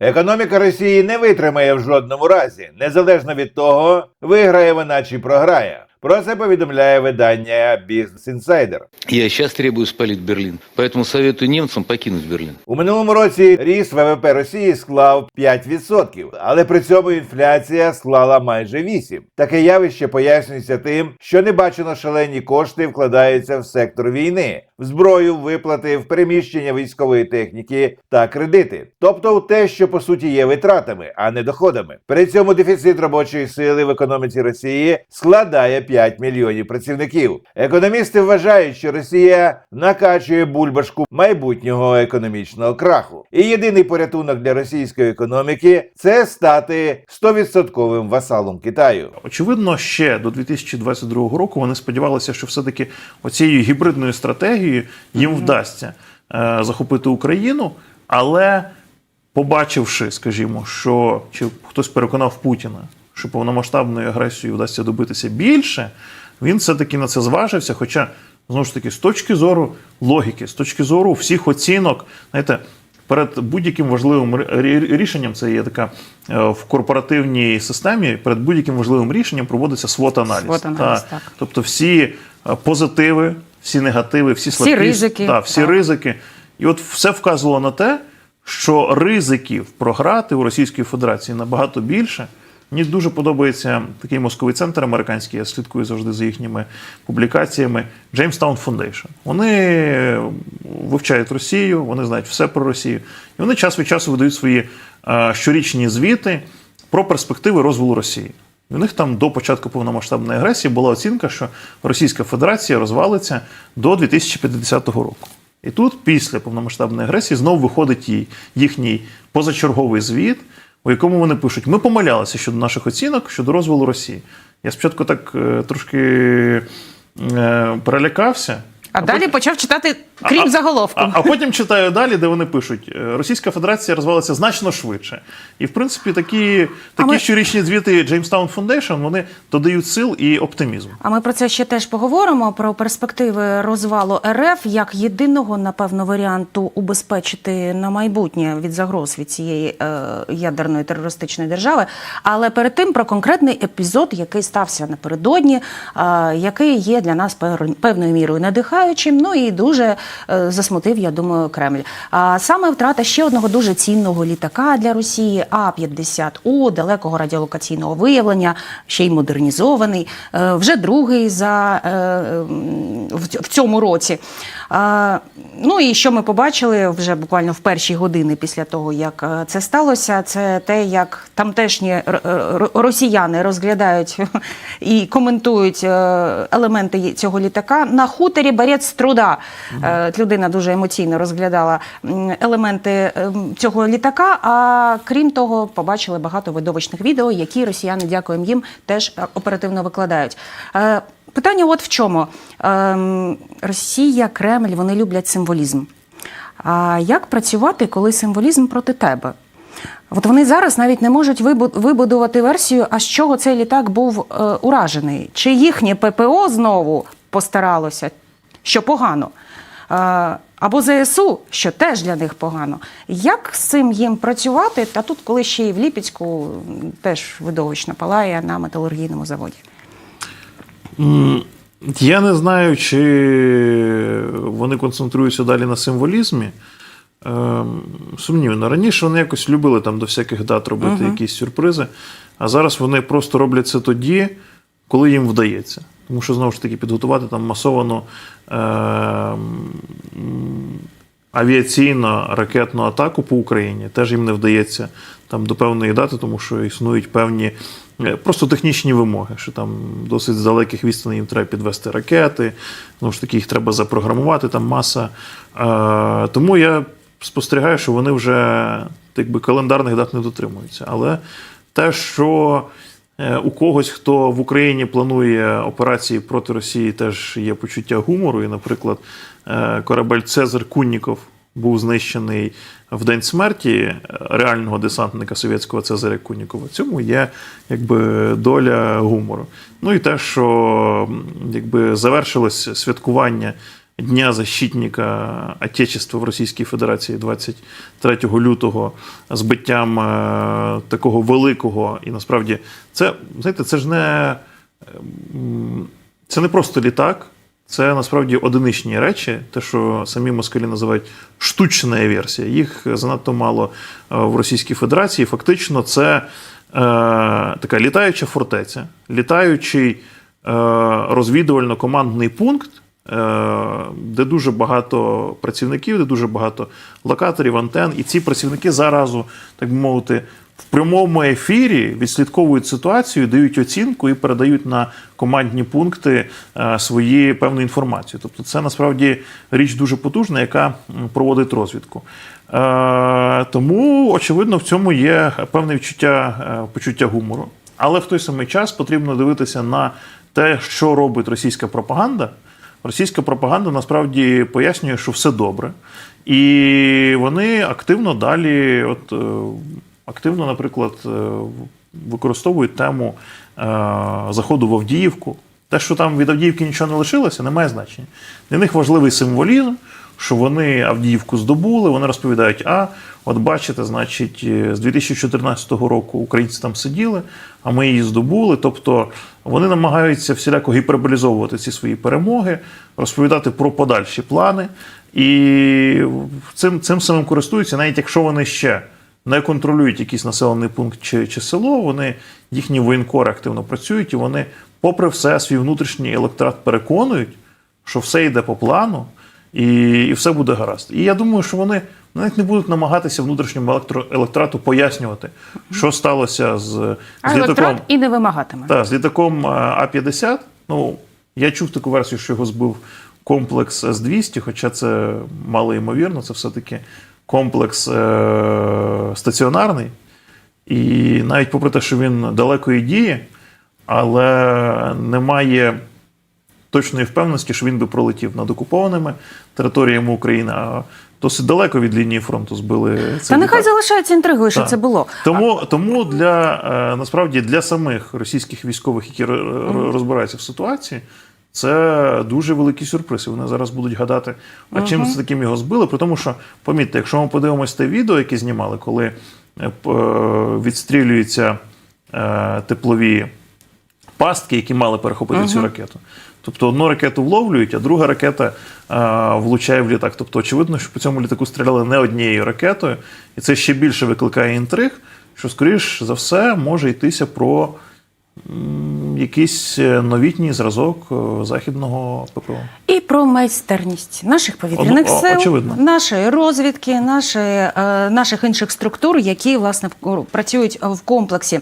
Економіка Росії не витримає в жодному разі, незалежно від того, виграє вона чи програє. Про це повідомляє видання Business Insider. Я сейчас требую спалить Берлин. Поэтому советую немцам покинуть Берлин. У минулому році ріст ВВП Росії склав 5%, але при цьому інфляція склала майже 8%. Таке явище пояснюється тим, що небачено шалені кошти вкладаються в сектор війни, в зброю, виплати, в переміщення військової техніки та кредити, тобто в те, що по суті є витратами, а не доходами. При цьому дефіцит робочої сили в економіці Росії складає 5 мільйонів працівників. Економісти вважають, що Росія накачує бульбашку майбутнього економічного краху. І єдиний порятунок для російської економіки це стати 100% васалом Китаю. Очевидно, ще до 2022 року вони сподівалися, що все-таки оцією гібридною стратегією їм вдасться е, захопити Україну, але побачивши, скажімо, що чи хтось переконав Путіна, що повномасштабною агресією вдасться добитися більше, він все-таки на це зважився. Хоча, знову ж таки, з точки зору логіки, з точки зору всіх оцінок, знаєте. Перед будь-яким важливим рішенням, це є така е, в корпоративній системі, перед будь-яким важливим рішенням проводиться свот-аналіз. SWOT-аналіз, Та. так. Тобто всі е, позитиви, всі негативи, всі слабкі ризики, та, всі так. ризики. І от все вказувало на те, що ризиків програти у Російської Федерації набагато більше. Мені дуже подобається такий мозковий центр американський. Я слідкую завжди за їхніми публікаціями. Jamestown Foundation. Вони вивчають Росію, вони знають все про Росію. І вони час від часу видають свої е, щорічні звіти про перспективи розвилу Росії. У них там до початку повномасштабної агресії була оцінка, що Російська Федерація розвалиться до 2050 року. І тут, після повномасштабної агресії, знову виходить їй- їхній позачерговий звіт, у якому вони пишуть: ми помилялися щодо наших оцінок щодо розвалу Росії. Я спочатку так е, трошки е, перелякався. А далі почав читати, крім А- заголовку. А, а потім читаю далі, де вони пишуть: е, Російська Федерація розвалиться значно швидше. І в принципі такі, такі ми- щорічні звіти Jamestown Foundation, вони додають сил і оптимізму. А ми про це ще теж поговоримо про перспективи розвалу РФ як єдиного, напевно, варіанту убезпечити на майбутнє від загроз від цієї е, ядерної терористичної держави. Але перед тим про конкретний епізод, який стався напередодні, е, який є для нас певною мірою надихаючим. Ну і дуже засмутив, я думаю, Кремль. А саме втрата ще одного дуже цінного літака для Росії А-50У далекого радіолокаційного виявлення, ще й модернізований. Е, Вже другий за е, м, в ць- в цьому році. Ну і що ми побачили вже буквально в перші години після того, як е, це сталося, це те, як тамтешні р- р- росіяни розглядають і коментують е, елементи цього літака на хуторі Борець труда. Е, Людина дуже емоційно розглядала елементи ем, цього літака. А крім того, побачили багато видовищних відео, які росіяни, дякуємо їм, теж е, оперативно викладають. Питання от в чому. Ем, Росія, Кремль, вони люблять символізм. А як працювати, коли символізм проти тебе? От вони зараз навіть не можуть вибудувати версію, а з чого цей літак був е, уражений. Чи їхнє ППО знову постаралося, що погано. Е, або ЗСУ, що теж для них погано. Як з цим їм працювати? Та тут, коли ще й в Ліпецьку теж видовищно палає на металургійному заводі. Я не знаю, чи вони концентруються далі на символізмі. Ем, Сумнівно. Раніше вони якось любили там до всяких дат робити якісь сюрпризи, а зараз вони просто роблять це тоді, коли їм вдається. Тому що знову ж таки підготувати там масовану ем, авіаційно-ракетну атаку по Україні теж їм не вдається там до певної дати, тому що існують певні е, просто технічні вимоги, що там досить з далеких відстаней їм треба підвести ракети, знову ж таки, їх треба запрограмувати, там маса. Е, тому я спостерігаю, що вони вже якби календарних дат не дотримуються. Але те, що е, у когось, хто в Україні планує операції проти Росії, теж є почуття гумору. І, наприклад, е, корабель Цезар Кунніков був знищений в день смерті е, реального десантника совєтського Цезаря Куннікова. В цьому є якби доля гумору. Ну і те, що якби завершилось святкування Дня защитника Отечества в Російській Федерації 23 лютого збиттям е, такого великого, і насправді це, знаєте, це ж не, це не просто літак, це насправді одиничні речі, те, що самі москалі називають штучна версія. Їх занадто мало е, в Російській Федерації. Фактично, це е, така літаюча фортеця, літаючий е, розвідувально-командний пункт, е, де дуже багато працівників, де дуже багато локаторів, антен. І ці працівники заразу, так би мовити, в прямому ефірі відслідковують ситуацію, дають оцінку і передають на командні пункти е, свої певну інформацію. Тобто, це насправді річ дуже потужна, яка проводить розвідку. Е, Тому, очевидно, в цьому є певне відчуття е, почуття гумору. Але в той самий час потрібно дивитися на те, що робить російська пропаганда. Російська пропаганда насправді пояснює, що все добре. І вони активно далі, от активно, наприклад, е, використовують тему е, заходу в Авдіївку. Те, що там від Авдіївки нічого не лишилося, не має значення. Для них важливий символізм, що вони Авдіївку здобули. Вони розповідають: а от бачите, значить, е, з 2014 року українці там сиділи, а ми її здобули. Тобто вони намагаються всіляко гіперболізовувати ці свої перемоги, розповідати про подальші плани. І цим, цим самим користуються, навіть якщо вони ще не контролюють якийсь населений пункт чи, чи село, вони їхні воєнкори активно працюють, і вони, попри все, свій внутрішній електорат переконують, що все йде по плану, і, і все буде гаразд. І я думаю, що вони навіть не будуть намагатися внутрішньому електро, електорату пояснювати, що сталося з, А з літаком. і не вимагатиме. Так, з літаком е, А-50. Ну, я чув таку версію, що його збив комплекс С-200, хоча це мало ймовірно, це все-таки комплекс е- стаціонарний. І навіть попри те, що він далекої дії, але немає точної впевненості, що він би пролетів над окупованими територіями України, а досить далеко від лінії фронту збили цей Та нехай залишається інтригою, що це було. Тому, тому для е, насправді для самих російських військових, які ро- ро- розбираються в ситуації, це дуже великий сюрприз. І вони зараз будуть гадати, а чим це таким його збили. При тому, що помітьте, якщо ми подивимося те відео, яке знімали, коли е, е, відстрілюються е, теплові пастки, які мали перехопити цю ракету. Тобто одну ракету вловлюють, а друга ракета а, влучає в літак. Тобто, очевидно, що по цьому літаку стріляли не однією ракетою, і це ще більше викликає інтриг, що, скоріш за все, може йтися про м, якийсь е, новітній зразок е, західного ППО. І про майстерність наших повітряних О- сил, очевидно. нашої розвідки, нашої, е, наших інших структур, які власне працюють в комплексі.